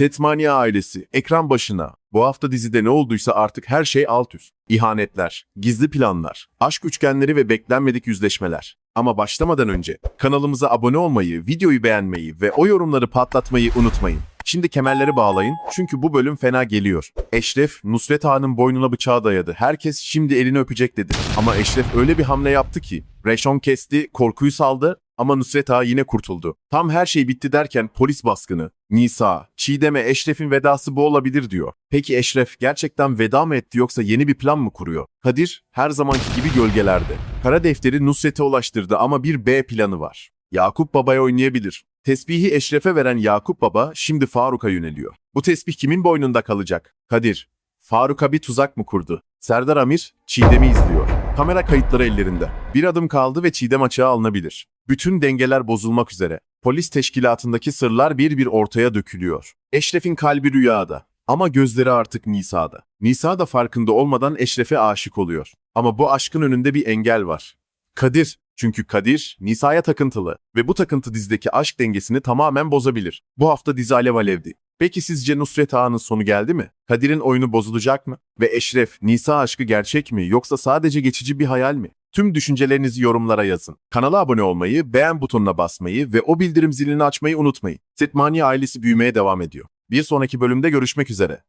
Setmania ailesi, ekran başına. Bu hafta dizide ne olduysa artık her şey alt üst. İhanetler, gizli planlar, aşk üçgenleri ve beklenmedik yüzleşmeler. Ama başlamadan önce kanalımıza abone olmayı, videoyu beğenmeyi ve o yorumları patlatmayı unutmayın. Şimdi kemerleri bağlayın çünkü bu bölüm fena geliyor. Eşref, Nusret Ağa'nın boynuna bıçağı dayadı. Herkes şimdi elini öpecek dedi. Ama Eşref öyle bir hamle yaptı ki. Reşon kesti, korkuyu saldı ama Nusret Ağa yine kurtuldu. Tam her şey bitti derken polis baskını. Nisa, Çiğdem'e Eşref'in vedası bu olabilir diyor. Peki Eşref gerçekten veda mı etti yoksa yeni bir plan mı kuruyor? Kadir her zamanki gibi gölgelerde. Kara defteri Nusret'e ulaştırdı ama bir B planı var. Yakup Baba'ya oynayabilir. Tesbihi Eşref'e veren Yakup Baba şimdi Faruk'a yöneliyor. Bu tesbih kimin boynunda kalacak? Kadir. Faruk'a bir tuzak mı kurdu? Serdar Amir, Çiğdem'i izliyor. Kamera kayıtları ellerinde. Bir adım kaldı ve Çiğdem açığa alınabilir. Bütün dengeler bozulmak üzere. Polis teşkilatındaki sırlar bir bir ortaya dökülüyor. Eşref'in kalbi rüyada. Ama gözleri artık Nisa'da. Nisa da farkında olmadan Eşref'e aşık oluyor. Ama bu aşkın önünde bir engel var. Kadir. Çünkü Kadir, Nisa'ya takıntılı ve bu takıntı dizideki aşk dengesini tamamen bozabilir. Bu hafta dizi alev alevdi. Peki sizce Nusret Ağa'nın sonu geldi mi? Kadir'in oyunu bozulacak mı? Ve Eşref, Nisa aşkı gerçek mi yoksa sadece geçici bir hayal mi? Tüm düşüncelerinizi yorumlara yazın. Kanala abone olmayı, beğen butonuna basmayı ve o bildirim zilini açmayı unutmayın. Setmani ailesi büyümeye devam ediyor. Bir sonraki bölümde görüşmek üzere.